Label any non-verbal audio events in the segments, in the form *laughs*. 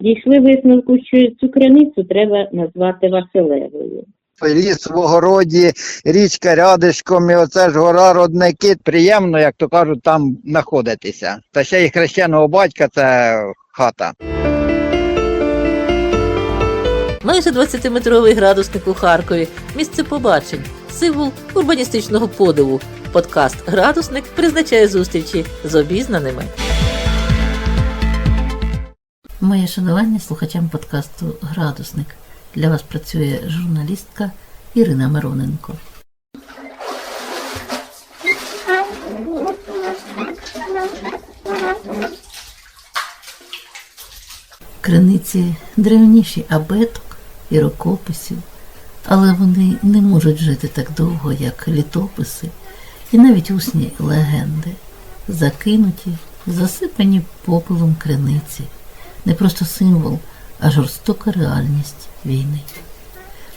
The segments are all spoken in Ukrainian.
Дійшли висновку, що цю криницю треба назвати Василевою. Ліс в огороді, річка рядишком, і оце ж гора родники. Приємно, як то кажуть, там знаходитися. Та ще й хрещеного батька це хата. Майже 20-метровий градусник у Харкові. Місце побачень, символ урбаністичного подиву. Подкаст Градусник призначає зустрічі з обізнаними. Моє шанування слухачам подкасту Градусник. Для вас працює журналістка Ірина Мироненко. Криниці древніші абеток і рукописів, але вони не можуть жити так довго, як літописи, і навіть усні легенди, закинуті, засипані попелом криниці, не просто символ, а жорстока реальність війни.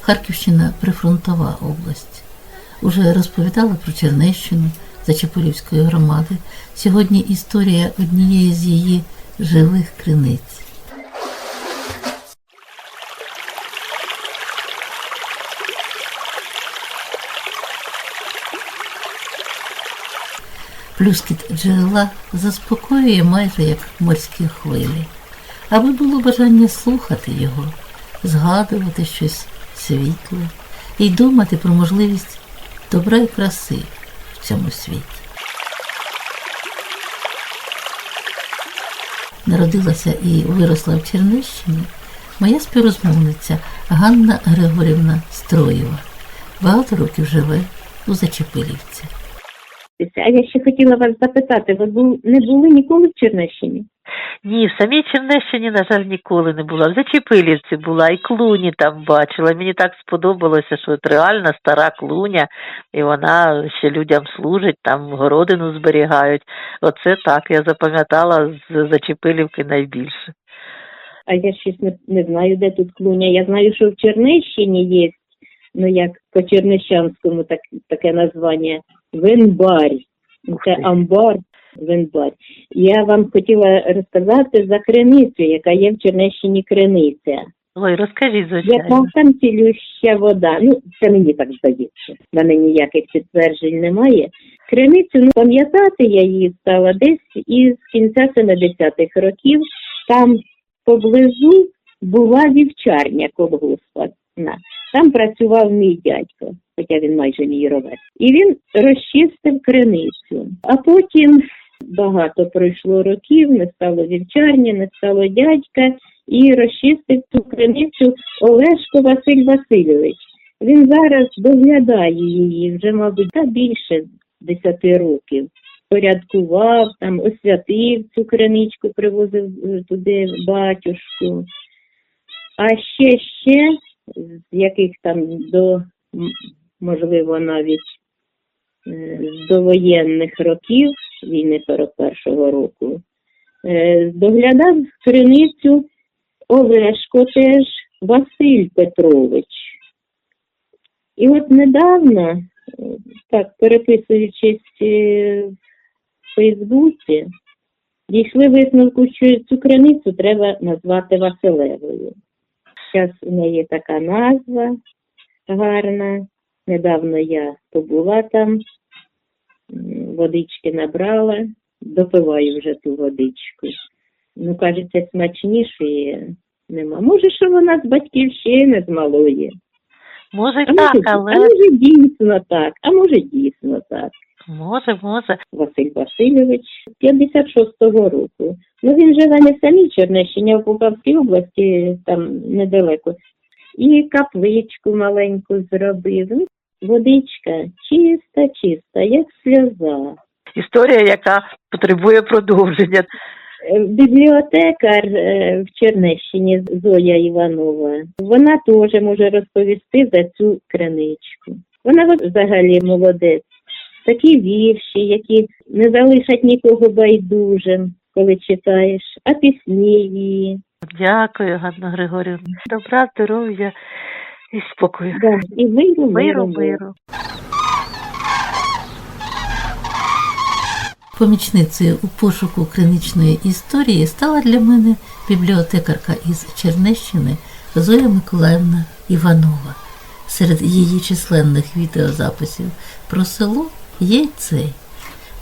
Харківщина прифронтова область. Уже розповідала про Чернещину Зачепилівської громади. Сьогодні історія однієї з її живих криниць. Плюскіт джерела заспокоює майже як морські хвилі, аби було бажання слухати його, згадувати щось світле і думати про можливість добра і краси в цьому світі. Народилася і виросла в Чернищині моя співрозмовниця Ганна Григорівна Строєва. Багато років живе у Зачепилівці. А я ще хотіла вас запитати, ви не були ніколи в Чернещині? Ні, в самій Чернещині, на жаль, ніколи не була. В Зачепилівці була, і клуні там бачила. Мені так сподобалося, що от реальна стара клуня, і вона ще людям служить, там городину зберігають. Оце так, я запам'ятала з Зачепилівки найбільше. А я щось не, не знаю, де тут клуня. Я знаю, що в Чернещині є, ну як по чернещанському так, таке названня Винбар. Ну, Це амбар Винбар. Я вам хотіла розказати за криницю, яка є в Чернещині криниця. Ой, розкажіть, Яка там цілюща вода. Ну, це мені так здається. В мене ніяких підтверджень немає. Криницю, ну, пам'ятати я її стала десь із кінця 70-х років. Там поблизу була вівчарня колгоспа. Там працював мій дядько, хоча він майже мій ровець. І він розчистив криницю. А потім багато пройшло років, не стало вівчарні, не стало дядька, і розчистив цю криницю Олешко Василь Васильович. Він зараз доглядає її вже, мабуть, та більше десяти років. Порядкував, там освятив цю криничку, привозив е, туди батюшку. А ще ще з яких там до можливо навіть е, з довоєнних років війни 41-го року, е, доглядав криницю Олешко теж Василь Петрович. І от недавно, е, так, переписуючись е, в Фейсбуці, дійшли висновку, що цю криницю треба назвати Василевою. Зараз у неї така назва гарна. Недавно я побула там, водички набрала, допиваю вже ту водичку. Ну, кажеться, смачнішої нема. Може, що вона з батьківщини з малої. Може, А так, може, а може дійсно так, а може дійсно так. може, може. Василь Васильович 56-го року. Ну він живе не в самій Чернещині, а в Полтавській області, там недалеко. І капличку маленьку зробив. Водичка чиста, чиста, як сльоза. Історія, яка потребує продовження. Е, Бібліотекар е, в Чернещині Зоя Іванова, вона теж може розповісти за цю криничку. Вона взагалі молодець. Такі вірші, які не залишать нікого байдужим, коли читаєш, а пісні її. Дякую, Ганна Григорівна. Добра, здоров'я і спокою. Да. І миру, Миру, миру. Помічницею у пошуку криничної історії стала для мене бібліотекарка із Чернещини Зоя Миколаївна Іванова. Серед її численних відеозаписів про село є й цей.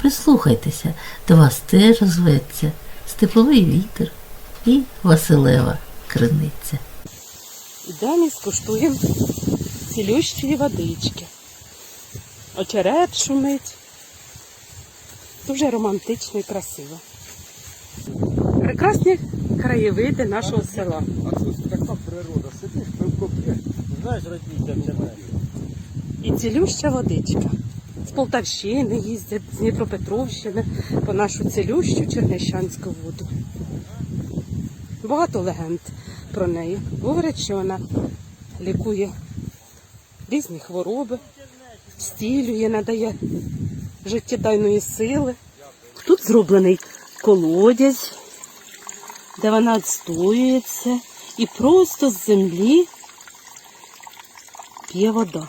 Прислухайтеся, до вас теж зветься Степовий вітер і Василева криниця. Ідемо і скуштуємо цілющої водички. Очерет шумить. Дуже романтично і красиво. Прекрасні краєвиди нашого села. А тут така природа, сидиш, пивко знаєш, родніться в тебе. І цілюща водичка. З Полтавщини їздять, з Дніпропетровщини по нашу цілющу чернещанську воду. Багато легенд про неї. Говорять, що вона лікує різні хвороби, стілює, надає життєдайної сили. Тут зроблений колодязь, де вона відстоюється і просто з землі п'є вода.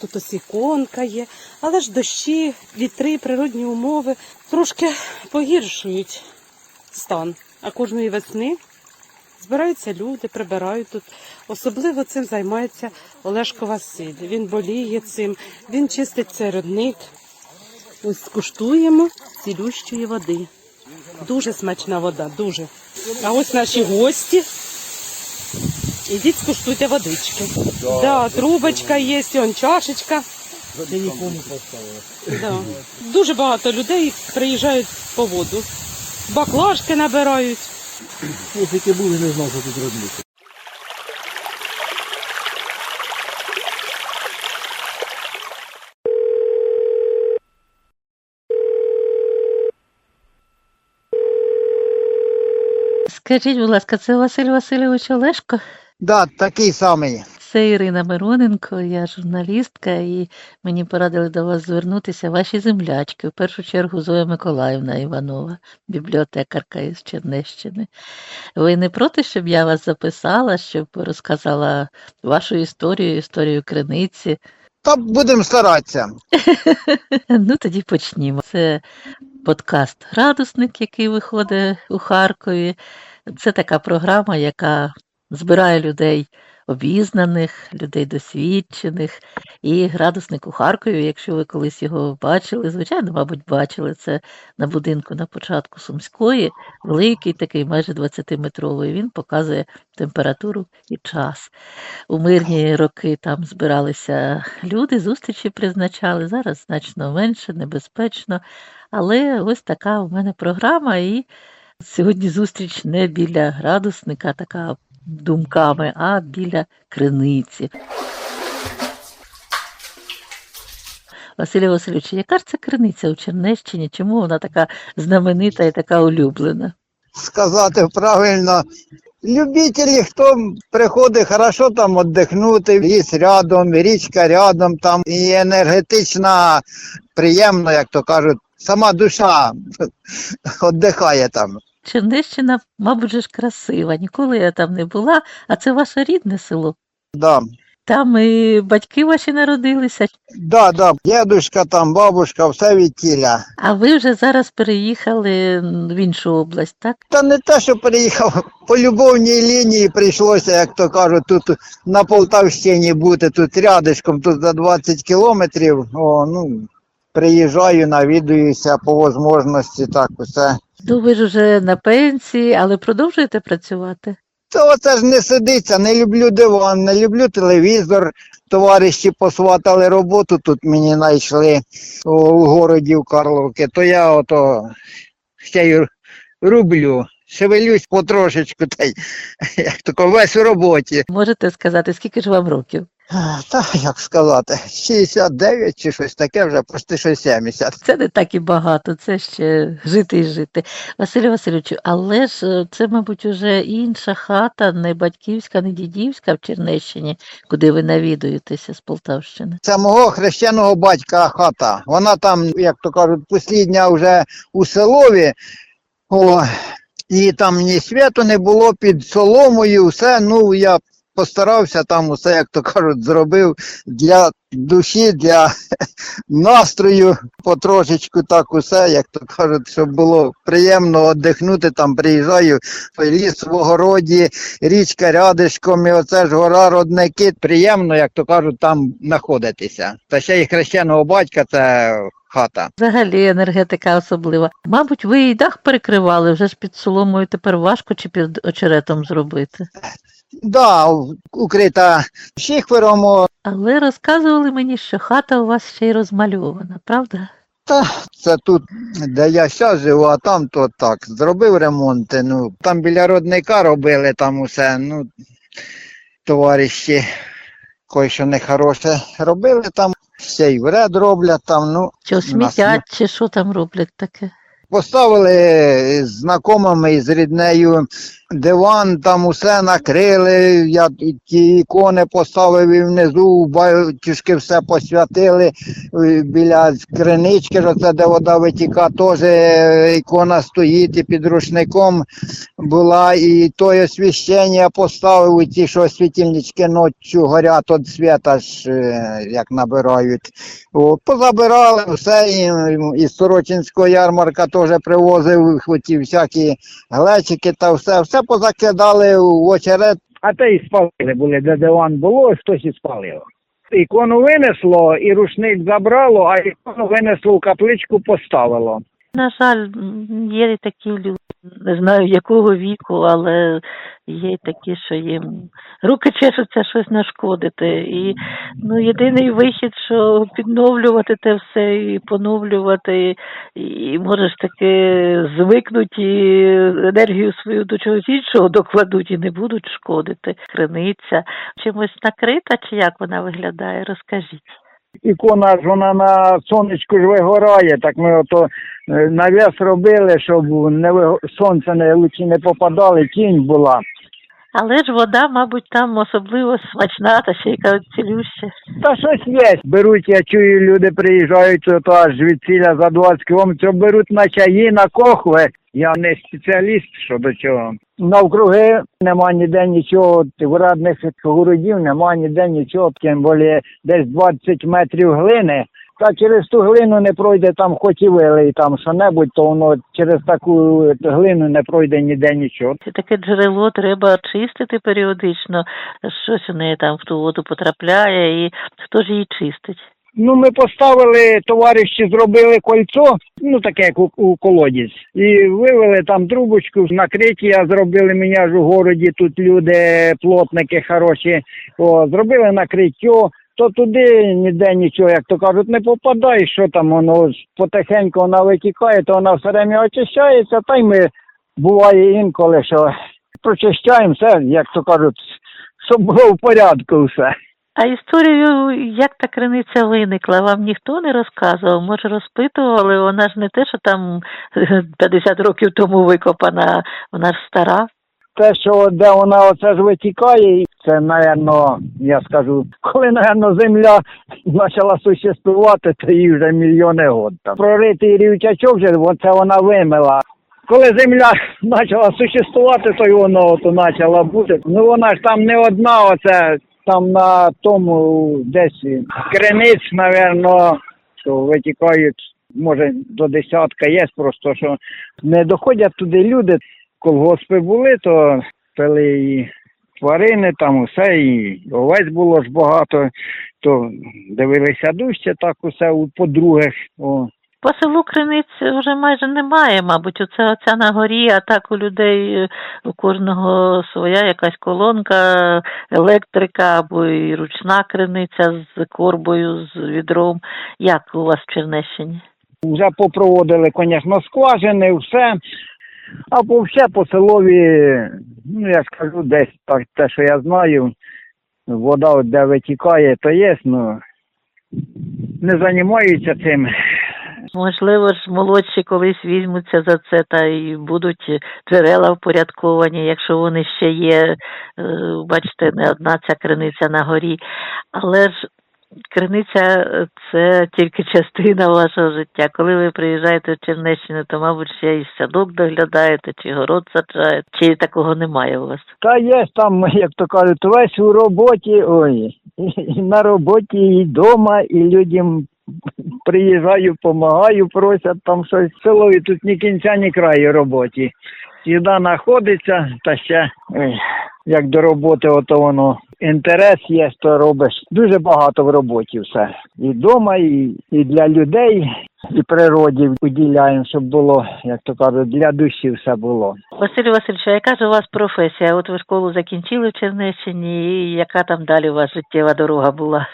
Тут ось іконка є, але ж дощі, вітри, природні умови трошки погіршують стан. А кожної весни збираються люди, прибирають тут. Особливо цим займається Олешко Василь. Він боліє цим, він чистить цей родник. Ось скуштуємо цілющої води. Дуже смачна вода, дуже. А ось наші гості. Ідіть скуштуйте водички. Да, трубочка є, он чашечка. Да. Дуже багато людей приїжджають по воду. Баклажки набирають. Ось які були, не знав, що тут робити. Скажіть, будь ласка, це Василь Васильович Олешко? Да, такий самий. Це Ірина Мироненко, я журналістка, і мені порадили до вас звернутися ваші землячки. В першу чергу Зоя Миколаївна Іванова, бібліотекарка із Чернещини. Ви не проти, щоб я вас записала, щоб розказала вашу історію, історію криниці? Та будемо старатися. *laughs* Ну, тоді почнімо. Це подкаст Градусник, який виходить у Харкові. Це така програма, яка збирає людей обізнаних, людей досвідчених. І градусник у Харкові, якщо ви колись його бачили, звичайно, мабуть, бачили це на будинку на початку Сумської, великий такий, майже 20-метровий. Він показує температуру і час. У мирні роки там збиралися люди, зустрічі призначали. Зараз значно менше, небезпечно. Але ось така у мене програма, і сьогодні зустріч не біля градусника, така думками, а біля криниці. Василю Васильовичу, яка ж це криниця у Чернещині? Чому вона така знаменита і така улюблена? Сказати правильно. Любителі, хто приходить хорошо там віддихнути, ліс рядом, річка рядом, там і енергетична, приємно, як то кажуть, сама душа *laughs* віддихає там. Чернещина, мабуть, ж красива. Ніколи я там не була, а це ваше рідне село. Да. Там і батьки ваші народилися, Да, да, дедушка там, бабушка, все від тіля. а ви вже зараз переїхали в іншу область, так? Та не те, що приїхав, по любовній лінії прийшлося, як то кажуть, тут на Полтавщині бути, тут рядишком, тут за 20 кілометрів. О, ну, приїжджаю, навідуюся по можливості, так усе. Ну, ви ж вже на пенсії, але продовжуєте працювати. То оце ж не сидиться, не люблю диван, не люблю телевізор. Товариші посватали роботу, тут мені знайшли у, у городі в Карловки, то я ото ще й рублю, шевелюсь потрошечку, та й як тако весь у роботі. Можете сказати, скільки ж вам років? Та як сказати, 69 чи щось таке вже, почти що 70. Це не так і багато, це ще жити і жити. Василю Васильовичу, але ж е, це, мабуть, уже інша хата, не батьківська, не дідівська в Чернещині, куди ви навідуєтеся з Полтавщини. Це мого хрещеного батька хата. Вона там, як то кажуть, послідня вже у селові. О, і там ні світу не було під соломою, все. Ну я постарався там усе, як то кажуть, зробив для душі, для *laughs* настрою потрошечку так усе, як то кажуть, щоб було приємно віддихнути, там приїжджаю, ліс в огороді, річка рядишком, і оце ж гора родники. Приємно, як то кажуть, там знаходитися. Та ще й хрещеного батька це хата. Взагалі енергетика особлива. Мабуть, ви і дах перекривали, вже ж під соломою тепер важко чи під очеретом зробити. Да, укрита шихвером, Але розказували мені, що хата у вас ще й розмальована, правда? Та це тут, де я зараз живу, а там то так. Зробив ремонти. Ну, там біля родника робили там усе. Ну, товариші, кой що нехороше робили там, ще й вред роблять там. Ну, Чи нас смітять, чи що там роблять таке? Поставили з знайомими з ріднею диван, там усе накрили. Я ті ікони поставив і внизу, батюшки все посвятили. Е, Біля кринички, оце, де вода витіка, теж е, ікона стоїть і під рушником була. І то освіщення поставив, ті, що світильнички ночі горять від свята, ж, е, як набирають. Позабирали все, і, і Сорочинського ярмарка теж привозив хотів всякі глечики та все, все позакидали в очерет. А те і спалили були, де диван було, хтось і спалив. Ікону винесло, і рушник забрало, а ікону винесло в капличку, поставило. На жаль, є такі люди, не знаю якого віку, але є такі, що їм руки чешуться щось нашкодити. І ну, єдиний вихід, що підновлювати те все і поновлювати, і можеш таки звикнуть і енергію свою до чогось іншого докладуть і не будуть шкодити. Криниця чимось накрита, чи як вона виглядає? Розкажіть. Ікона ж вона на сонечку ж вигорає, так ми ото е, навіс робили, щоб не виго- сонце не лучі не попадали, тінь була. Але ж вода, мабуть, там особливо смачна та ще кажуть, цілюща. Та щось є. Беруть, я чую, люди приїжджають то аж від ціля за 20 кілометрів, беруть на чаї, на кохви. Я не спеціаліст щодо цього. Навкруги нема ніде нічого, врадних городів нема ніде нічого, тим більше десь 20 метрів глини. Та через ту глину не пройде там хоч і вилий там що-небудь, то воно через таку глину не пройде ніде нічого. Це таке джерело треба чистити періодично, щось у неї там в ту воду потрапляє, і хто ж її чистить? Ну, ми поставили, товариші зробили кольцо, ну таке як у, у колодязь, і вивели там трубочку, накриття зробили мені аж у городі. Тут люди, плотники хороші. О, зробили накриття. То туди ніде нічого, як то кажуть, не попадає, що там воно ж потихеньку вона витікає, то вона все время очищається, та й ми буває інколи, що прочищаємо все, як то кажуть, щоб було в порядку все. А історію, як та криниця виникла, вам ніхто не розказував? Може, розпитували? Вона ж не те, що там 50 років тому викопана, вона ж стара. те, що де вона оце ж витікає, це, напевно, я скажу, коли, напевно, земля почала существувати, то їй вже мільйони років. там. Проритий рівчачок вже, оце вона вимила. Коли земля *laughs* почала существувати, то й воно ото почало бути. Ну вона ж там не одна, оце там на тому десь криниць, напевно, що витікають, може, до десятка є, просто що не доходять туди люди. Колгоспи були, то пили і тварини, там усе, і овець було ж багато, то дивилися дужче, так усе у подругах. О. По селу криниць вже майже немає, мабуть, оце оця на горі, а так у людей у кожного своя якась колонка, електрика або і ручна криниця з корбою, з відром. Як у вас в Чернещині? Вже попроводили, звісно, скважини, все. А по все по селові, ну я скажу, десь так те, що я знаю, вода де витікає, то є, ну не займаються цим. Можливо ж, молодші колись візьмуться за це та й будуть джерела впорядковані, якщо вони ще є. Е, Бачите, не одна ця криниця на горі. Але ж Криниця це тільки частина вашого життя. Коли ви приїжджаєте в Чернещину, то, мабуть, ще й садок доглядаєте, чи город саджаєте, чи такого немає у вас. Та є там, як то кажуть, весь у роботі, ой, і, і на роботі, і вдома, і людям приїжджаю, допомагаю, просять там щось. Село і тут ні кінця, ні краю роботі. Їда знаходиться, та ще ой, як до роботи, ото воно інтерес є, то робиш. Дуже багато в роботі все. І вдома, і, і для людей, і природі уділяємо, щоб було, як то кажуть, для душі все було. Василю Васильовичу, а яка ж у вас професія? От ви школу закінчили в Чернещині, і яка там далі у вас життєва дорога була?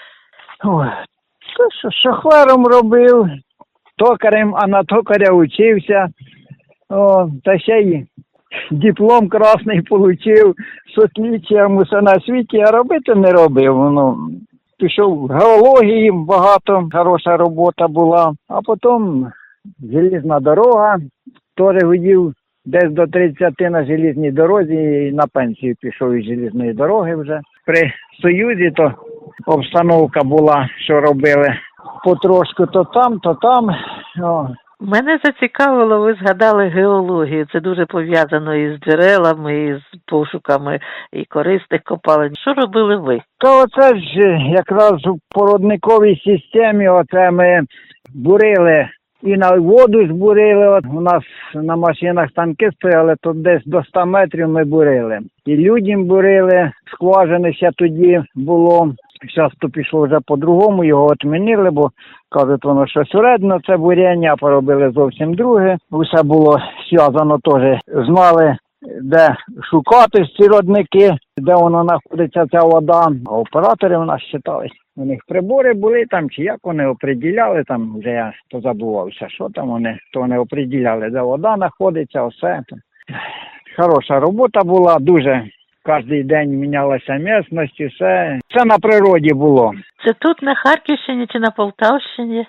Шофером робив, токарем, а на токаря учився. О, та ще й диплом красний отримав, з отліччям усе на світі, а робити не робив. Ну, пішов в геології, багато хороша робота була, а потім желізна дорога, теж водів десь до 30 на желізній дорозі і на пенсію пішов із желізної дороги вже. При Союзі то обстановка була, що робили потрошку то там, то там. О, Мене зацікавило, ви згадали геологію. Це дуже пов'язано із джерелами, із пошуками і корисних копалин. Що робили ви? то оце ж якраз у породниковій системі, оце ми бурили і на воду ж бурили. От у нас на машинах танки стояли, то десь до 100 метрів ми бурили. І людям бурили, скважини ще тоді було. Зараз то пішло вже по-другому, його отмінили, бо кажуть, воно щось вредно, це буряння, поробили зовсім друге. Усе було зв'язано теж. Знали, де шукати ці родники, де воно знаходиться ця вода. А оператори у нас читали. У них прибори були там, чи як вони оприділяли, там вже я позабувався, що там вони, то вони оприділяли, де вода знаходиться, все. Хороша робота була, дуже кожен день мінялася місцевість, все. Це на природі було. Це тут на Харківщині чи на Полтавщині?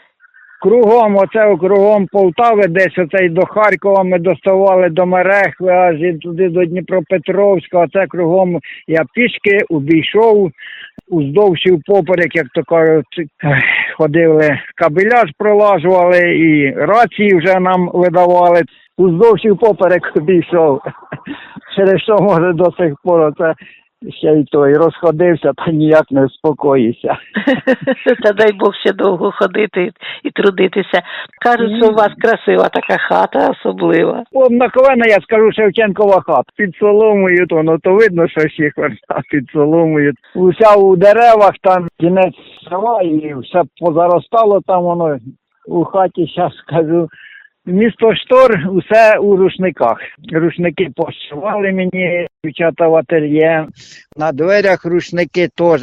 Кругом, оце кругом Полтави, десь оце й до Харкова ми доставали до Мерехви, аж і туди до Дніпропетровська, оце кругом я пішки обійшов, уздовж і впоперек, як то кажуть, ходили, кабеляж пролажували і рації вже нам видавали. Уздовж і впоперек *laughs* обійшов. Через що може до сих пор оце ще й той розходився, та ніяк не спокоїся. *laughs* Та дай Бог ще довго ходити і трудитися. Кажуть, що у вас красива така хата особлива. Однаковенно я скажу Шевченкова хата. Під соломою, то ну то видно, що ще а під соломою. Уся у деревах, там кінець села і все позаростало там воно у хаті, зараз скажу. Місто Штор, усе у рушниках. Рушники пошивали мені, дівчата в ательє. На дверях рушники теж.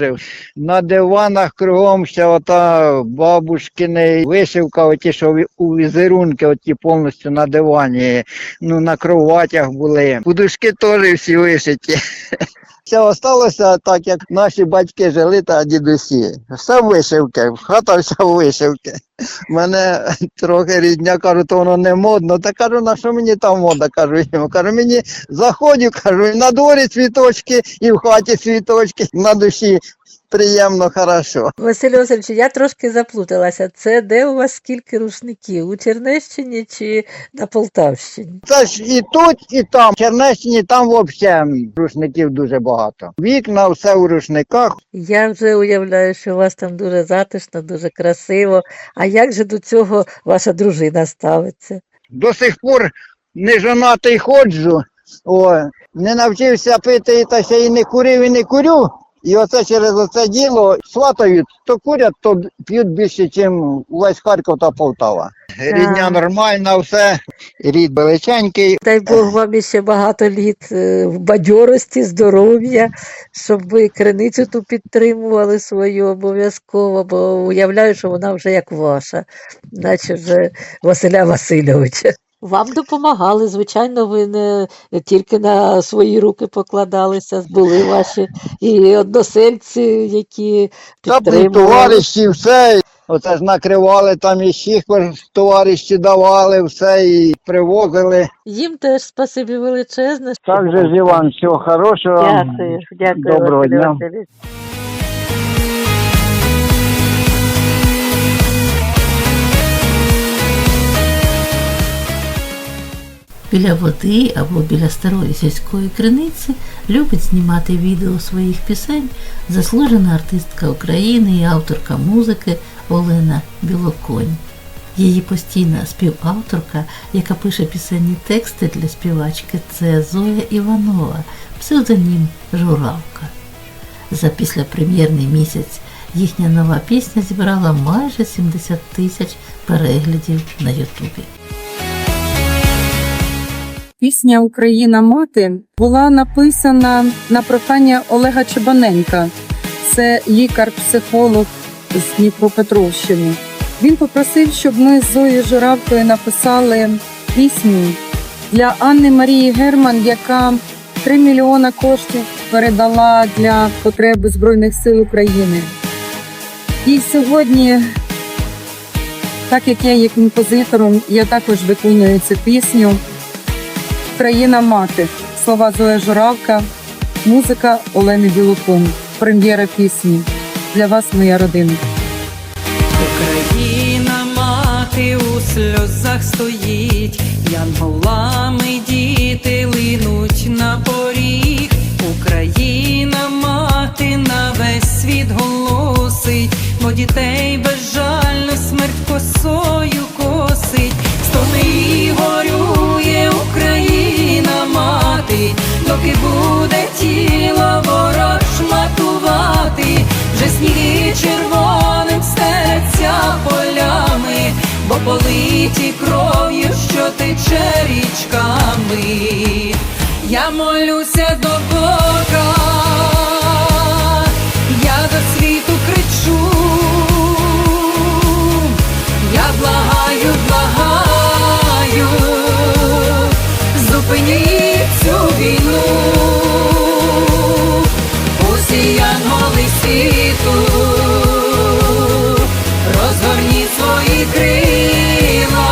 На диванах кругом ще ота бабушкини вишивка, оті, що у візерунки, оті повністю на дивані. Ну, на кроватях були. Подушки теж всі вишиті. *laughs* Все осталося так, як наші батьки жили та дідусі. Все вишивки, хата вся вишивки. Мене трохи рідня кажу, то воно не модно. Та кажу, на що мені там мода? Кажу йому. Кажу, мені заходю, кажу, і на дворі цвіточки, і в хаті цвіточки, на душі приємно, хорошо. Василь Васильович, я трошки заплуталася. Це де у вас скільки рушників? У Чернещині чи на Полтавщині? Це ж і тут, і там. В Чернещині там взагалі рушників дуже багато. Вікна, все у рушниках. Я вже уявляю, що у вас там дуже затишно, дуже красиво. А як же до цього ваша дружина ставиться? До сих пор не жонатий ходжу. О, не навчився пити та ще й не курив і не курю. І оце через оце діло сватають, то курять, то п'ють більше, ніж увесь Харків та Полтава. Рідня нормальна, все, рід величенький. Дай Бог вам іще багато літ е, в бадьорості, здоров'я, щоб ви криницю ту підтримували свою обов'язково, бо уявляю, що вона вже як ваша, наче вже Василя Васильовича. Вам допомагали, звичайно, ви не тільки на свої руки покладалися, були ваші і односельці, які Та товариші, все. Оце ж накривали там і ще товариші давали, все і привозили. Їм теж спасибі величезне. Так же ж, Іван, всього хорошого. Дякую, дякую, Доброго дня. Біля води або біля старої сільської криниці любить знімати відео своїх пісень заслужена артистка України і авторка музики Олена Білоконь. Її постійна співавторка, яка пише пісенні тексти для співачки, це Зоя Іванова, псевдонім Журавка. За післyapрем'єрний місяць їхня нова пісня зібрала майже 70 тисяч переглядів на Ютубі. Пісня Україна мати була написана на прохання Олега Чебаненка. Це лікар-психолог з Дніпропетровщини. Він попросив, щоб ми з Зоєю Журавкою написали пісню для Анни Марії Герман, яка 3 мільйона коштів передала для потреби Збройних сил України. І сьогодні, так як я є композитором, я також виконую цю пісню. Країна мати. Слова Зоя Журавка, музика Олени Білокон. Прем'єра пісні. Для вас, моя родина. Україна мати у сльозах стоїть, янголами діти линуть на поріг. Україна мати на весь світ голосить, бо дітей безжально смерть косою косить. Столи і горює Україна мати, доки буде тіло ворог шматувати, вже сніги червоним стеться полями, бо политі кров'ю, що тече річками. Я молюся до Бога, я до світу кричу, я благаю, благаю, зупиніть війну, усі світу, розгорніть свої крила,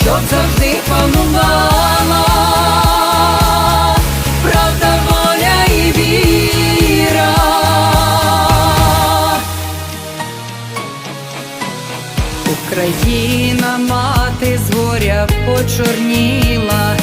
щоб завжди панувала правда, воля і віра. Україна мати з горя почорніла,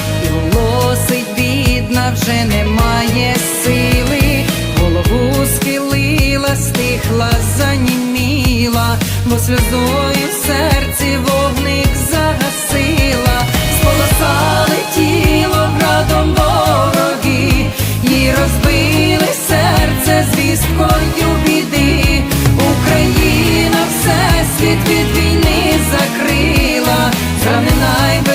бідна вже немає сили, голову схилила, стихла, заніміла, бо сльозою в серці вогник загасила, сполосали тіло градом вороги, і розбили серце звісткою біди. Україна всесвіт від війни закрила, зранена й безсила,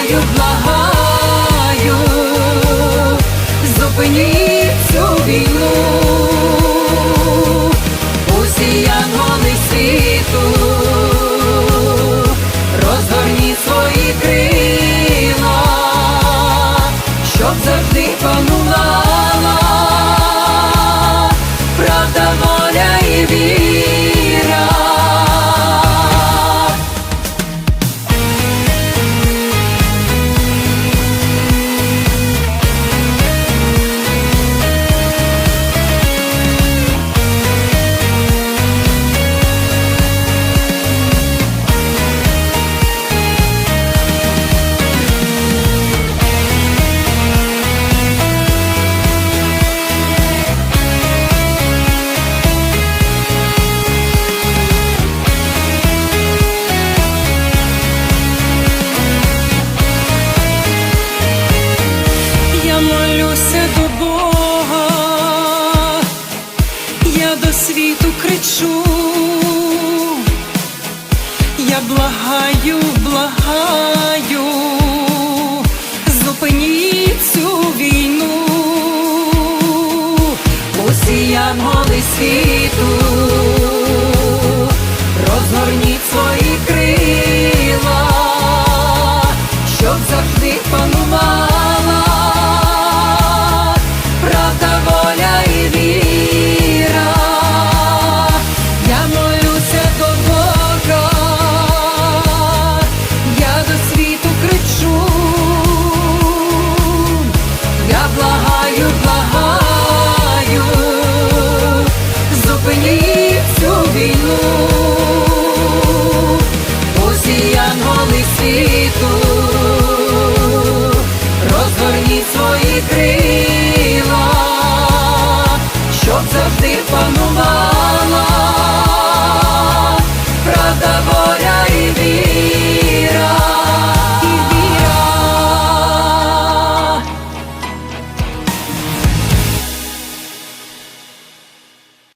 благаю, благаю, зупиніть цю війну, усі янголи світу, розгорніть свої крила, щоб завжди панувала